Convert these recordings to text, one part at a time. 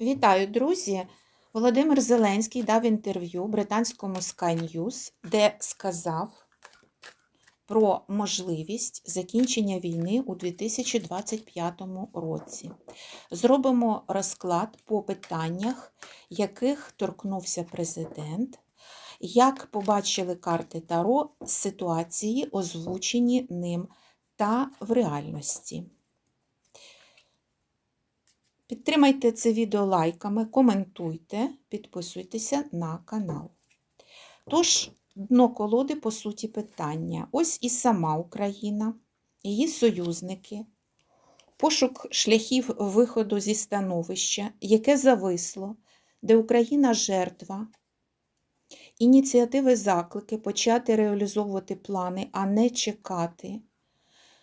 Вітаю, друзі! Володимир Зеленський дав інтерв'ю британському Sky News, де сказав про можливість закінчення війни у 2025 році. Зробимо розклад по питаннях, яких торкнувся президент, як побачили карти Таро ситуації, озвучені ним та в реальності. Підтримайте це відео лайками, коментуйте, підписуйтеся на канал. Тож, дно колоди, по суті, питання. Ось і сама Україна, її союзники, пошук шляхів виходу зі становища, яке зависло, де Україна жертва, ініціативи заклики почати реалізовувати плани, а не чекати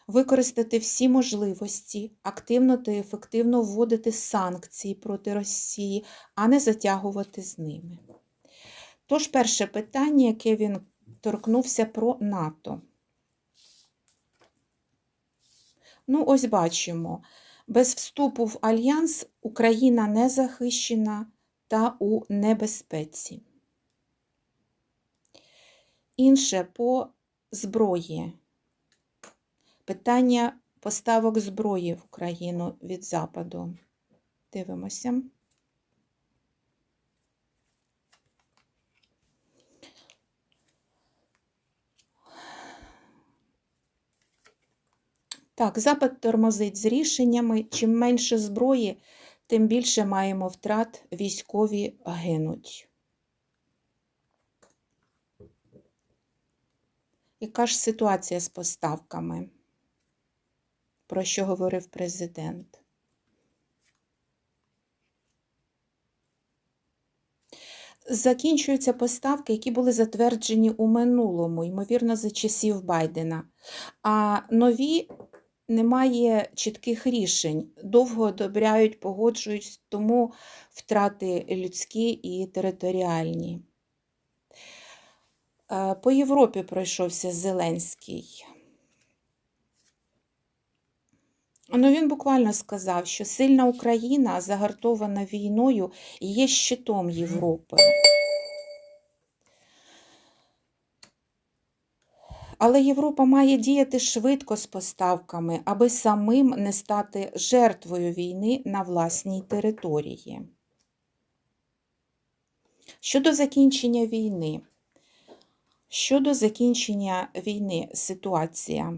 використати всі можливості, активно та ефективно вводити санкції проти Росії, а не затягувати з ними. Тож, перше питання, яке він торкнувся про НАТО. Ну, ось бачимо, без вступу в альянс Україна не захищена та у небезпеці. Інше по зброї. Питання поставок зброї в Україну від Западу. Дивимося. Так, Запад тормозить з рішеннями. Чим менше зброї, тим більше маємо втрат, військові гинуть. Яка ж ситуація з поставками? Про що говорив президент. Закінчуються поставки, які були затверджені у минулому, ймовірно, за часів Байдена. А нові немає чітких рішень, довго одобряють, погоджують, тому втрати людські і територіальні. Е, по Європі пройшовся Зеленський. Ну, він буквально сказав, що сильна Україна, загартована війною, є щитом Європи. Але Європа має діяти швидко з поставками, аби самим не стати жертвою війни на власній території. Щодо закінчення війни. Щодо закінчення війни ситуація.